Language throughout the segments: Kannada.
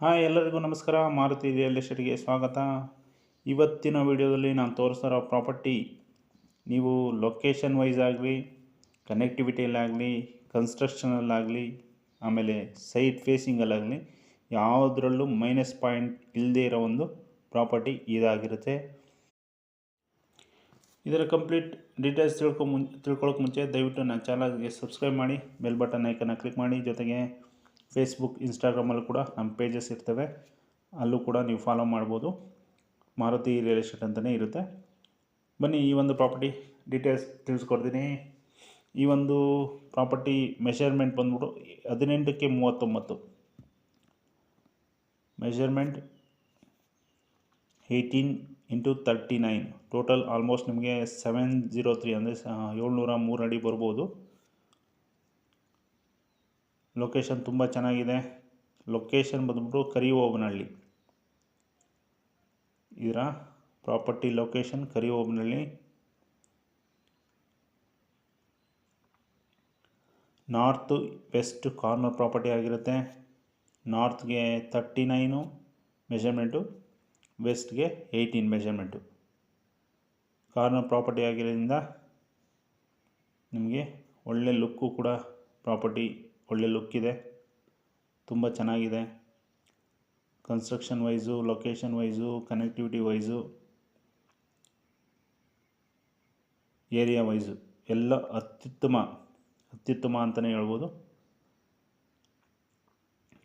ಹಾಯ್ ಎಲ್ಲರಿಗೂ ನಮಸ್ಕಾರ, ಮಾರುತಿ ರಿಯಲ್ ಎಸ್ಟೇಟ್ಗೆ ಸ್ವಾಗತ. ಇವತ್ತಿನ ವಿಡಿಯೋದಲ್ಲಿ ನಾನು ತೋರಿಸ್ತಿರೋ ಪ್ರಾಪರ್ಟಿ, ನೀವು ಲೊಕೇಶನ್ ವೈಸ್ ಆಗಲಿ, ಕನೆಕ್ಟಿವಿಟಿಯಲ್ಲಾಗಲಿ, ಕನ್ಸ್ಟ್ರಕ್ಷನಲ್ಲಾಗಲಿ, ಆಮೇಲೆ ಸೈಟ್ ಫೇಸಿಂಗಲ್ಲಾಗಲಿ, ಯಾವುದರಲ್ಲೂ ಮೈನಸ್ ಪಾಯಿಂಟ್ ಇಲ್ಲದೇ ಇರೋ ಒಂದು ಪ್ರಾಪರ್ಟಿ ಇದಾಗಿರುತ್ತೆ. ಇದರ ಕಂಪ್ಲೀಟ್ ಡೀಟೇಲ್ಸ್ ತಿಳ್ಕೊ ಮುಂ ತಿಳ್ಕೊಳ್ಳೋಕೆ ಮುಂಚೆ ದಯವಿಟ್ಟು ನನ್ನ ಚಾನಲ್ಗೆ ಸಬ್ಸ್ಕ್ರೈಬ್ ಮಾಡಿ, ಬೆಲ್ ಬಟನ್ ಐಕನ್ನ ಕ್ಲಿಕ್ ಮಾಡಿ. ಜೊತೆಗೆ ಫೇಸ್ಬುಕ್ ಇನ್ಸ್ಟಾಗ್ರಾಮಲ್ಲೂ ಕೂಡ ನಮ್ಮ ಪೇಜಸ್ ಇರ್ತವೆ. ಅಲ್ಲೂ ಕೂಡ ನೀವು ಫಾಲೋ ಮಾಡ್ಬೋದು. ಮಾರುತಿ ರಿಯಲ್ ಎಸ್ಟೇಟ್ ಅಂತಲೇ ಇರುತ್ತೆ. ಬನ್ನಿ, ಈ ಒಂದು ಪ್ರಾಪರ್ಟಿ ಡೀಟೇಲ್ಸ್ ತಿಳಿಸ್ಕೊಡ್ತೀನಿ. ಈ ಒಂದು ಪ್ರಾಪರ್ಟಿ ಮೆಷರ್ಮೆಂಟ್ ಬಂದ್ಬಿಟ್ಟು ಹದಿನೆಂಟಕ್ಕೆ ಮೂವತ್ತೊಂಬತ್ತು. Measurement eighteen into thirty nine total almost ನಿಮಗೆ ಸೆವೆನ್ ಜೀರೋ ತ್ರೀ ಅಂದರೆ ಏಳ್ನೂರ ಮೂರು ಅಡಿ ಬರ್ಬೋದು. ಲೊಕೇಶನ್ ತುಂಬ ಚೆನ್ನಾಗಿದೆ. ಲೊಕೇಶನ್ ಬಂದ್ಬಿಟ್ಟು ಕರಿಓಬನಹಳ್ಳಿ ಇದರ property location Kariobanahalli north west corner property ಆಗಿರುತ್ತೆ. ನಾರ್ತ್ಗೆ ತರ್ಟಿ ನೈನು ಮೆಷರ್ಮೆಂಟು ವೆಸ್ಟ್ಗೆ ಏಯ್ಟೀನ್ ಮೆಷರ್ಮೆಂಟು ಕಾರ್ನರ್ ಪ್ರಾಪರ್ಟಿ ಆಗಿರೋದ್ರಿಂದ ನಿಮಗೆ ಒಳ್ಳೆ ಲುಕ್ಕು ಕೂಡ ಪ್ರಾಪರ್ಟಿ ಒಳ್ಳೆ ಲುಕ್ ಇದೆ. ತುಂಬ ಚೆನ್ನಾಗಿದೆ. Construction wise location wise connectivity wise area wise ಎಲ್ಲ ಅತ್ಯುತ್ತಮ ಅತ್ಯುತ್ತಮ ಅಂತಲೇ ಹೇಳ್ಬೋದು.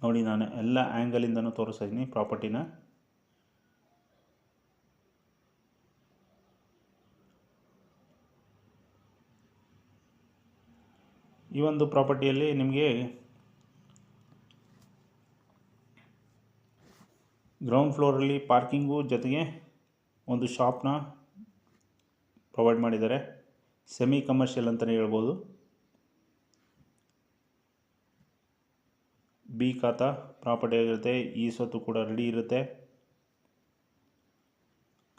ನೋಡಿ ನಾನು ಎಲ್ಲ ಆ್ಯಂಗಲಿಂದನೂ ತೋರಿಸ್ತಾ ಇದ್ದೀನಿ ಪ್ರಾಪರ್ಟಿನ ಈ ಒಂದು ಪ್ರಾಪರ್ಟಿಯಲ್ಲಿ ನಿಮಗೆ ಗ್ರೌಂಡ್ ಫ್ಲೋರಲ್ಲಿ ಪಾರ್ಕಿಂಗು ಜೊತೆಗೆ ಒಂದು ಶಾಪ್ನ ಪ್ರೊವೈಡ್ ಮಾಡಿದ್ದಾರೆ. ಸೆಮಿ ಕಮರ್ಷಿಯಲ್ ಅಂತಲೇ ಹೇಳ್ಬೋದು. ಬಿ ಖಾತಾ ಪ್ರಾಪರ್ಟಿ ಆಗಿರುತ್ತೆ. ಈ ಸ್ವತ್ತು ಕೂಡ ರೆಡಿ ಇರುತ್ತೆ.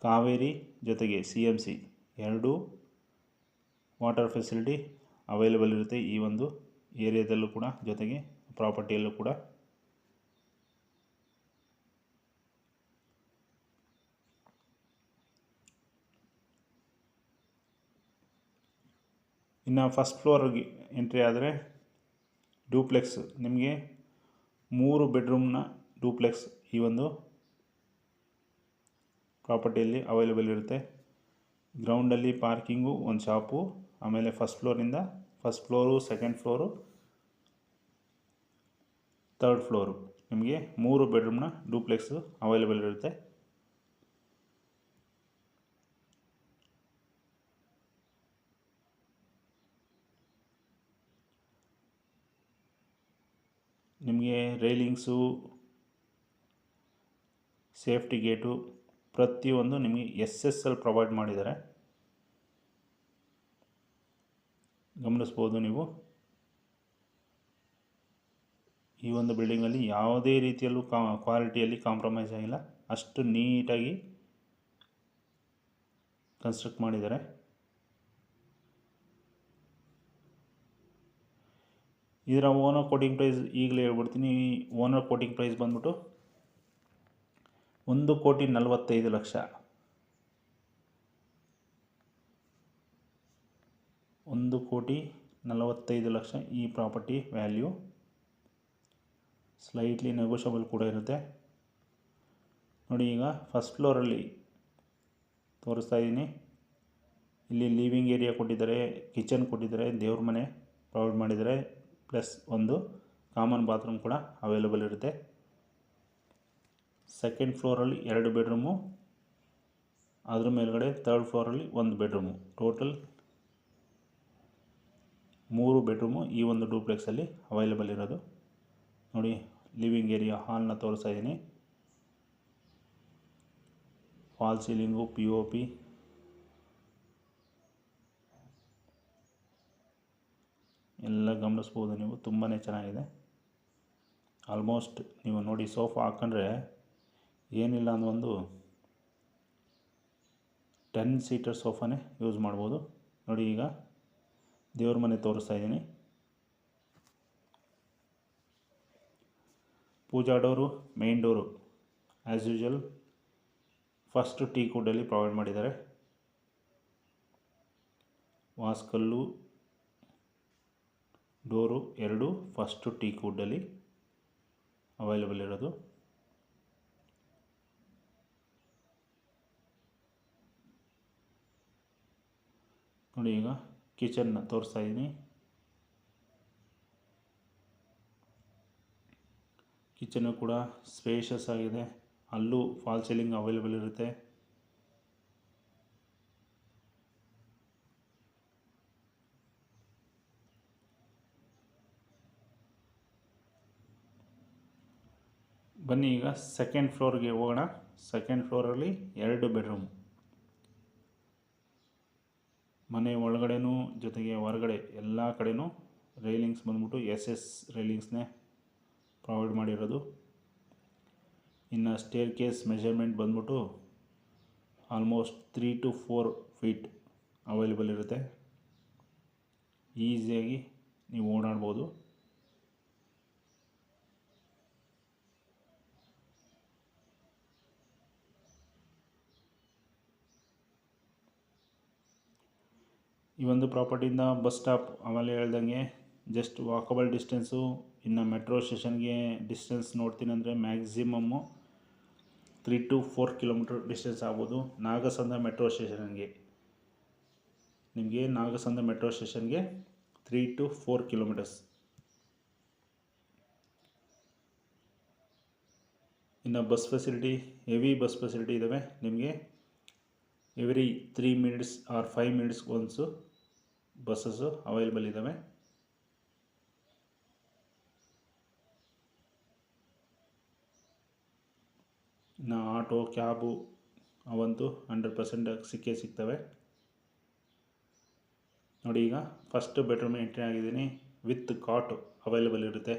ಕಾವೇರಿ ಜೊತೆಗೆ ಸಿ ಎಂ ಸಿ ಎರಡೂ ವಾಟರ್ ಫೆಸಿಲಿಟಿ ಅವೈಲೇಬಲ್ ಇರುತ್ತೆ ಈ ಒಂದು ಏರಿಯಾದಲ್ಲೂ ಕೂಡ, ಜೊತೆಗೆ ಪ್ರಾಪರ್ಟಿಯಲ್ಲೂ ಕೂಡ. ಇನ್ನು ಫಸ್ಟ್ ಫ್ಲೋರ್ಗೆ ಎಂಟ್ರಿ ಆದರೆ ಡೂಪ್ಲೆಕ್ಸ್ ನಿಮಗೆ ಮೂರು ಬೆಡ್ರೂಮ್ನ ಡೂಪ್ಲೆಕ್ಸ್ ಈ ಒಂದು ಪ್ರಾಪರ್ಟಿಯಲ್ಲಿ ಅವೈಲೇಬಲ್ ಇರುತ್ತೆ. ಗ್ರೌಂಡಲ್ಲಿ ಪಾರ್ಕಿಂಗು ಒಂದು ಶಾಪು ಆಮೇಲೆ first ಫ್ಲೋರಿಂದ first floor second floor third floor ನಿಮಗೆ ಮೂರು ಬೆಡ್ರೂಮ್ನ ಡೂಪ್ಲೆಕ್ಸು ಅವೈಲೇಬಲ್ ಇರುತ್ತೆ. ನಿಮಗೆ ರೈಲಿಂಗ್ಸು ಸೇಫ್ಟಿ ಗೇಟು ಪ್ರತಿಯೊಂದು ನಿಮಗೆ ಎಸ್ ಎಸ್ ಎಲ್ ಪ್ರೊವೈಡ್ ಮಾಡಿದ್ದಾರೆ. ಗಮನಿಸ್ಬೋದು ನೀವು. ಈ ಒಂದು ಬಿಲ್ಡಿಂಗಲ್ಲಿ ಯಾವುದೇ ರೀತಿಯಲ್ಲೂ ಕಾ ಕ್ವಾಲಿಟಿಯಲ್ಲಿ ಕಾಂಪ್ರಮೈಸ್ ಆಗಿಲ್ಲ. ಅಷ್ಟು ನೀಟಾಗಿ ಕನ್ಸ್ಟ್ರಕ್ಟ್ ಮಾಡಿದ್ದಾರೆ. ಇದರ ಓನರ್ ಕೋಟಿಂಗ್ ಪ್ರೈಸ್ ಈಗಲೇ ಹೇಳ್ಬಿಡ್ತೀನಿ. ಓನರ್ ಕೋಟಿಂಗ್ ಪ್ರೈಸ್ ಬಂದ್ಬಿಟ್ಟು ಒಂದು ಕೋಟಿ ನಲವತ್ತೈದು ಲಕ್ಷ. ಒಂದು ಕೋಟಿ ನಲವತ್ತೈದು ಲಕ್ಷ ಈ ಪ್ರಾಪರ್ಟಿ ವ್ಯಾಲ್ಯೂ. ಸ್ಲೈಟ್ಲಿ ನೆಗೋಷಬಲ್ ಕೂಡ ಇರುತ್ತೆ. ನೋಡಿ ಈಗ ಫಸ್ಟ್ ಫ್ಲೋರಲ್ಲಿ ತೋರಿಸ್ತಾ ಇದ್ದೀನಿ. ಇಲ್ಲಿ ಲಿವಿಂಗ್ ಏರಿಯಾ ಕೊಟ್ಟಿದ್ದಾರೆ ಕಿಚನ್ ಕೊಟ್ಟಿದ್ದಾರೆ, ದೇವ್ರ ಮನೆ ಪ್ರೊವೈಡ್ ಮಾಡಿದ್ದಾರೆ ಪ್ಲಸ್ ಒಂದು ಕಾಮನ್ ಬಾತ್ರೂಮ್ ಕೂಡ ಅವೈಲೇಬಲ್ ಇರುತ್ತೆ. ಸೆಕೆಂಡ್ ಫ್ಲೋರಲ್ಲಿ ಎರಡು ಬೆಡ್ರೂಮು ಅದ್ರ ಮೇಲ್ಗಡೆ ಥರ್ಡ್ ಫ್ಲೋರಲ್ಲಿ ಒಂದು ಬೆಡ್ರೂಮು ಟೋಟಲ್ ಮೂರು ಬೆಡ್ರೂಮು ಈ ಒಂದು ಡೂಪ್ಲೆಕ್ಸಲ್ಲಿ ಅವೈಲೇಬಲ್ ಇರೋದು. ನೋಡಿ ಲಿವಿಂಗ್ ಏರಿಯಾ ಹಾಲ್ನ ತೋರಿಸ್ತಾ ಇದ್ದೀನಿ. Fall ceiling P O P ಎಲ್ಲ ಗಮನಿಸ್ಬೋದು ನೀವು ತುಂಬಾ ಚೆನ್ನಾಗಿದೆ. ಆಲ್ಮೋಸ್ಟ್ ನೀವು ನೋಡಿ ಸೋಫಾ ಹಾಕ್ಕೊಂಡ್ರೆ ಏನಿಲ್ಲ ಅಂದ್ರೆ ಒಂದು ಟೆನ್ ಸೀಟರ್ ಸೋಫಾನೇ ಯೂಸ್ ಮಾಡ್ಬೋದು. ನೋಡಿ ಈಗ ದೇವ್ರ ಮನೆ ತೋರಿಸ್ತಾ ಇದ್ದೀನಿ. Pooja door main door as usual first tea ಕುಡ್ಡಲ್ಲಿ ಪ್ರೊವೈಡ್ ಮಾಡಿದ್ದಾರೆ. ವಾಸ್ಕಲ್ಲು ಡೋರು ಎರಡು ಫಸ್ಟು ಟೀ ಕುಡ್ಡಲ್ಲಿ ಅವೈಲೇಬಲ್ ಇರೋದು. ನೋಡಿ ಈಗ ಕಿಚನ್ನ ತೋರಿಸ್ತಾ ಇದ್ದೀನಿ ಕಿಚನ್ನು ಕೂಡ ಸ್ಪೇಷಸ್ ಆಗಿದೆ. ಅಲ್ಲೂ ಫಾಲ್ ಸೀಲಿಂಗ್ ಅವೈಲೇಬಲ್ ಇರುತ್ತೆ. ಬನ್ನಿ ಈಗ ಸೆಕೆಂಡ್ ಫ್ಲೋರ್ಗೆ ಹೋಗೋಣ. ಸೆಕೆಂಡ್ ಫ್ಲೋರಲ್ಲಿ ಎರಡು ಬೆಡ್ರೂಮ್ ಮನೆ ಒಳಗಡೆನೂ ಜೊತೆಗೆ ಹೊರಗಡೆ ಎಲ್ಲ ಕಡೆನೂ ರೈಲಿಂಗ್ಸ್ ಬಂದ್ಬಿಟ್ಟು ಎಸ್ ಎಸ್ ರೈಲಿಂಗ್ಸ್ನೇ ಪ್ರೊವೈಡ್ ಮಾಡಿರೋದು. ಇನ್ನು ಸ್ಟೇರ್ ಕೇಸ್ ಮೆಷರ್ಮೆಂಟ್ ಬಂದ್ಬಿಟ್ಟು almost three to four feet available ಇರುತ್ತೆ. ಈಸಿಯಾಗಿ ನೀವು ಓಡಾಡ್ಬೋದು. ಈ ಒಂದು ಪ್ರಾಪರ್ಟಿಯಿಂದ ಬಸ್ ಸ್ಟಾಪ್ ಆಮೇಲೆ ಹೇಳ್ದಂಗೆ ಜಸ್ಟ್ ವಾಕಬಲ್ ಡಿಸ್ಟೆನ್ಸು ಇನ್ನು ಮೆಟ್ರೋ ಸ್ಟೇಷನ್ಗೆ ಡಿಸ್ಟೆನ್ಸ್ ನೋಡ್ತೀನಿ ಅಂದರೆ maximum three to four kilometre distance ಆಗ್ಬೋದು ನಾಗಸಂದ್ರ ಮೆಟ್ರೋ ಸ್ಟೇಷನ್ಗೆ ನಿಮಗೆ ನಾಗಸಂಧ ಮೆಟ್ರೋ ಸ್ಟೇಷನ್ಗೆ ತ್ರೀ ಟು ಫೋರ್ ಕಿಲೋಮೀಟರ್ಸ್ ಇನ್ನು bus facility heavy bus facility ಇದ್ದಾವೆ ನಿಮಗೆ every three minutes or five minutes ones buses available ಇದ್ದಾವೆ ಇನ್ನು ಆಟೋ, ಕ್ಯಾಬು ಅವಂತೂ ಹಂಡ್ರೆಡ್ ಪರ್ಸೆಂಟ್ ಸಿಕ್ಕೇ ಸಿಗ್ತವೆ. ನೋಡಿ ಈಗ ಫಸ್ಟ್ ಬೆಡ್ರೂಮ್ ಎಂಟ್ರಿ ಆಗಿದ್ದೀನಿ ವಿತ್ ಕಾಟು ಅವೈಲೇಬಲ್ ಇರುತ್ತೆ.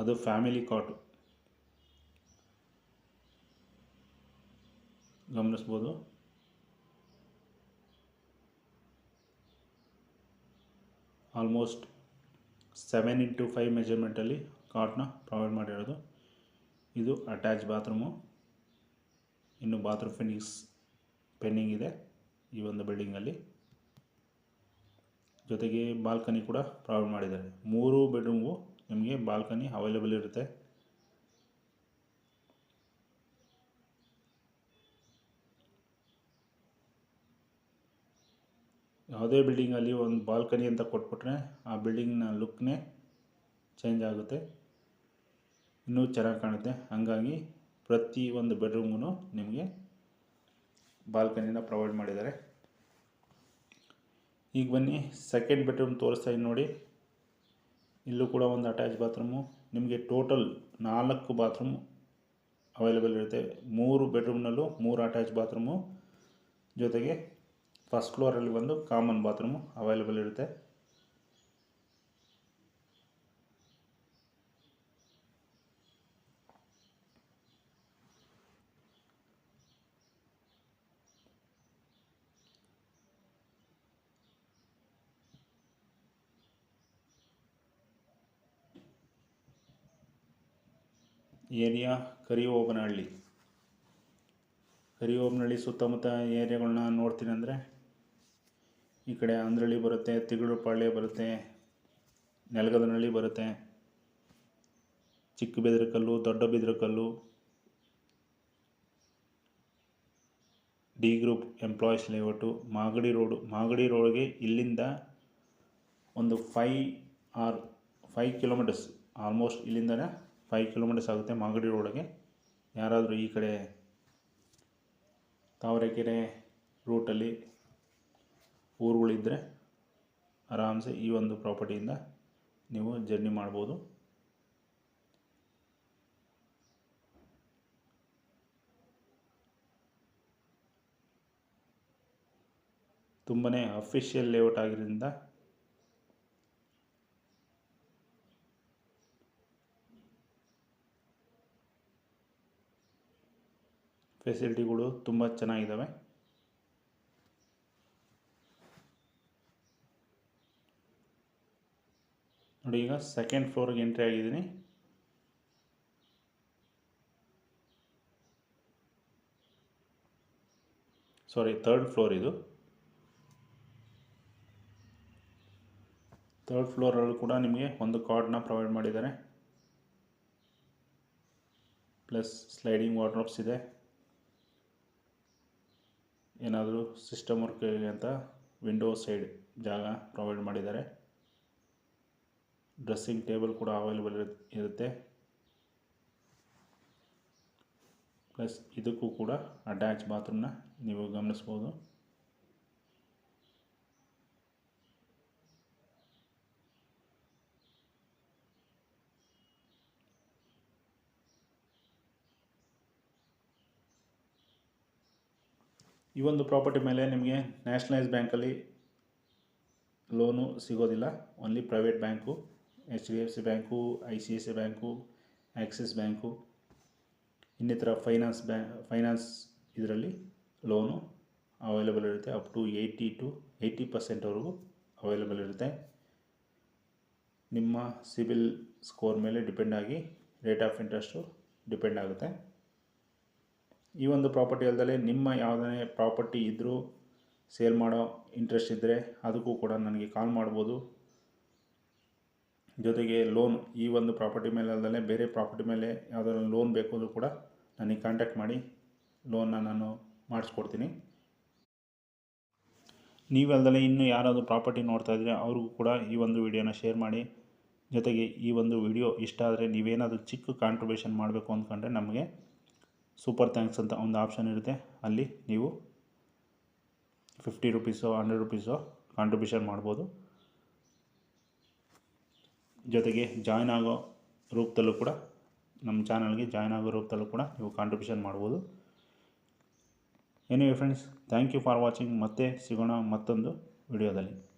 ಅದು ಫ್ಯಾಮಿಲಿ ಕಾಟು ಗಮನಿಸ್ಬೋದು. ಆಲ್ಮೋಸ್ಟ್ ಸೆವೆನ್ ಇಂಟು ಫೈವ್ ಮೆಜರ್ಮೆಂಟಲ್ಲಿ ಕಾಟ್ನ ಪ್ರೊವೈಡ್ ಮಾಡಿರೋದು. ಇದು ಅಟ್ಯಾಚ್ ಬಾತ್ರೂಮು ಇನ್ನು ಬಾತ್ರೂಮ್ ಫಿನಿಕ್ಸ್ ಪೆಂಡಿಂಗ್ ಇದೆ ಈ ಒಂದು ಬಿಲ್ಡಿಂಗಲ್ಲಿ ಜೊತೆಗೆ ಬಾಲ್ಕನಿ ಕೂಡ ಪ್ರೊವೈಡ್ ಮಾಡಿದ್ದಾರೆ. ಮೂರು ಬೆಡ್ರೂಮು ನಿಮಗೆ ಬಾಲ್ಕನಿ ಅವೈಲೇಬಲ್ ಇರುತ್ತೆ. ಯಾವುದೇ ಬಿಲ್ಡಿಂಗಲ್ಲಿ ಒಂದು ಬಾಲ್ಕನಿ ಅಂತ ಕೊಟ್ಬಿಟ್ರೆ ಆ ಬಿಲ್ಡಿಂಗ್ನ ಲುಕ್ನೇ ಚೇಂಜ್ ಆಗುತ್ತೆ. ಇನ್ನೂ ಚೆನ್ನಾಗಿ ಕಾಣುತ್ತೆ. ಹಾಗಾಗಿ ಪ್ರತಿ ಒಂದು ಬೆಡ್ರೂಮ್ಗೂ ನಿಮಗೆ ಬಾಲ್ಕನಿನ ಪ್ರೊವೈಡ್ ಮಾಡಿದ್ದಾರೆ. ಈಗ ಬನ್ನಿ ಸೆಕೆಂಡ್ ಬೆಡ್ರೂಮ್ ತೋರಿಸ್ತಾ ಇದ್ದೀನಿ ನೋಡಿ. ಇಲ್ಲೂ ಕೂಡ ಒಂದು ಅಟ್ಯಾಚ್ ಬಾತ್ರೂಮು ನಿಮಗೆ ಟೋಟಲ್ ನಾಲ್ಕು ಬಾತ್ರೂಮ್ ಅವೈಲೇಬಲ್ ಇರುತ್ತೆ. ಮೂರು ಬೆಡ್ರೂಮ್ನಲ್ಲೂ ಮೂರು ಅಟ್ಯಾಚ್ ಬಾತ್ರೂಮು ಜೊತೆಗೆ ಫಸ್ಟ್ ಫ್ಲೋರಲ್ಲಿ ಬಂದು ಕಾಮನ್ ಬಾತ್ರೂಮು ಅವೈಲೇಬಲ್ ಇರುತ್ತೆ. ಏರಿಯಾ ಕರಿಯೋಬನಹಳ್ಳಿ ಕರಿಯೋಬನಹಳ್ಳಿ ಸುತ್ತಮುತ್ತ ಏರಿಯಾಗಳನ್ನ ನೋಡ್ತೀನಿ ಅಂದರೆ ಈ ಕಡೆ ಅಂದ್ರಳ್ಳಿ ಬರುತ್ತೆ ತಿಗಳಪಾಳ್ಯ ಬರುತ್ತೆ ನೆಲಗದನಹಳ್ಳಿ ಬರುತ್ತೆ. Chikka Bedarakallu Dodda Bedarakallu D group employees layout, Magadi road. Magadi ರೋಡ್ಗೆ ಇಲ್ಲಿಂದ ಒಂದು five or five kilometers, almost ಇಲ್ಲಿಂದನೇ ಫೈ ಕಿಲೋಮೀಟರ್ಸ್ ಆಗುತ್ತೆ ಮಾಗಡಿ ರೋಡ್ಗೆ. ಯಾರಾದರೂ ಈ ಕಡೆ ತಾವರೆಕೆರೆ ರೂಟಲ್ಲಿ ಊರುಗಳಿದ್ದರೆ ಆರಾಮ್ಸೆ ಈ ಒಂದು ಪ್ರಾಪರ್ಟಿಯಿಂದ ನೀವು ಜರ್ನಿ ಮಾಡ್ಬೋದು. ತುಂಬನೇ ಅಫಿಷಿಯಲ್ ಲೇಔಟ್ ಆಗಿರೋದ್ರಿಂದ ಫೆಸಿಲಿಟಿಗಳು ತುಂಬ ಚೆನ್ನಾಗಿದ್ದಾವೆ ನೋಡಿ ಈಗ ಸೆಕೆಂಡ್ ಫ್ಲೋರ್ಗೆ ಎಂಟ್ರಿ ಆಗಿದ್ದೀನಿ. ಸಾರಿ ಥರ್ಡ್ ಫ್ಲೋರ್ ಇದು. ಥರ್ಡ್ ಫ್ಲೋರಲ್ಲೂ ಕೂಡ ನಿಮಗೆ ಒಂದು ಕಾರ್ಡ್ನ ಪ್ರೊವೈಡ್ ಮಾಡಿದ್ದಾರೆ. ಪ್ಲಸ್ ಸ್ಲೈಡಿಂಗ್ ವಾರ್ಡ್ರೋಬ್ಸ್ ಇದೆ. ಏನಾದರೂ ಸಿಸ್ಟಮ್ ವರ್ಕ್ ಅಂತ ವಿಂಡೋ ಸೈಡ್ ಜಾಗ ಪ್ರೊವೈಡ್ ಮಾಡಿದ್ದಾರೆ. ಡ್ರೆಸ್ಸಿಂಗ್ ಟೇಬಲ್ ಕೂಡ ಅವೈಲೇಬಲ್ ಇರುತ್ತೆ. ಪ್ಲಸ್ ಇದಕ್ಕೂ ಕೂಡ ಅಟ್ಯಾಚ್ ಬಾತ್ರೂಮ್ನ ನೀವು ಗಮನಿಸ್ಬೋದು. ಈ ಒಂದು ಪ್ರಾಪರ್ಟಿ ಮೇಲೆ ನಿಮಗೆ ನ್ಯಾಷನಲೈಸ್ ಬ್ಯಾಂಕಲ್ಲಿ ಲೋನು ಸಿಗೋದಿಲ್ಲ only private bank H D F C bank I C I C bank Axis bank ಇನ್ನಿತರ ಫೈನಾನ್ಸ್ ಬ್ಯಾ ಫೈನಾನ್ಸ್ ಇದರಲ್ಲಿ ಲೋನು ಅವೈಲೇಬಲ್ ಇರುತ್ತೆ up to eighty to eighty ಪರ್ಸೆಂಟ್ವರೆಗೂ available ಇರುತ್ತೆ. ನಿಮ್ಮ ಸಿಬಿಲ್ ಸ್ಕೋರ್ ಮೇಲೆ ಡಿಪೆಂಡ್ ಆಗಿ ರೇಟ್ ಆಫ್ ಇಂಟ್ರೆಸ್ಟು ಡಿಪೆಂಡ್ ಆಗುತ್ತೆ. ಈ ಒಂದು ಪ್ರಾಪರ್ಟಿ ಅಲ್ಲದೆ ನಿಮ್ಮ ಯಾವುದೇ ಪ್ರಾಪರ್ಟಿ ಇದ್ದರೂ ಸೇಲ್ ಮಾಡೋ ಇಂಟ್ರೆಸ್ಟ್ ಇದ್ದರೆ ಅದಕ್ಕೂ ಕೂಡ ನನಗೆ ಕಾಲ್ ಮಾಡ್ಬೋದು. ಜೊತೆಗೆ ಲೋನ್ ಈ ಒಂದು ಪ್ರಾಪರ್ಟಿ ಮೇಲೆ ಅಲ್ಲದೆ ಬೇರೆ ಪ್ರಾಪರ್ಟಿ ಮೇಲೆ ಯಾವುದಾದ್ರು ಲೋನ್ ಬೇಕು ಅಂದರೂ ಕೂಡ ನನಗೆ ಕಾಂಟ್ಯಾಕ್ಟ್ ಮಾಡಿ ಲೋನ್ನ ನಾನು ಮಾಡಿಸ್ಕೊಡ್ತೀನಿ. ನೀವಲ್ಲದೆ ಇನ್ನೂ ಯಾರಾದರೂ ಪ್ರಾಪರ್ಟಿ ನೋಡ್ತಾ ಇದ್ದರೆ ಅವ್ರಿಗೂ ಕೂಡ ಈ ಒಂದು ವಿಡಿಯೋನ ಶೇರ್ ಮಾಡಿ. ಜೊತೆಗೆ ಈ ಒಂದು ವಿಡಿಯೋ ಇಷ್ಟ ಆದರೆ ನೀವೇನಾದರೂ ಚಿಕ್ಕ ಕಾಂಟ್ರಿಬ್ಯೂಷನ್ ಮಾಡಬೇಕು ಅಂದ್ಕೊಂಡ್ರೆ ನಮಗೆ ಸೂಪರ್ ಥ್ಯಾಂಕ್ಸ್ ಅಂತ ಒಂದು ಆಪ್ಷನ್ ಇರುತ್ತೆ. ಅಲ್ಲಿ ನೀವು ಫಿಫ್ಟಿ ರುಪೀಸೋ ಹಂಡ್ರೆಡ್ ರುಪೀಸೋ ಕಾಂಟ್ರಿಬ್ಯೂಷನ್ ಮಾಡ್ಬೋದು. ಜೊತೆಗೆ ಜಾಯ್ನ್ ಆಗೋ ರೂಪದಲ್ಲೂ ಕೂಡ ನಮ್ಮ ಚಾನಲ್ಗೆ ಜಾಯ್ನ್ ಆಗೋ ರೂಪದಲ್ಲೂ ಕೂಡ ನೀವು ಕಾಂಟ್ರಿಬ್ಯೂಷನ್ ಮಾಡ್ಬೋದು. Anyway friends thank you for watching ಮತ್ತೆ ಸಿಗೋಣ ಮತ್ತೊಂದು ವಿಡಿಯೋದಲ್ಲಿ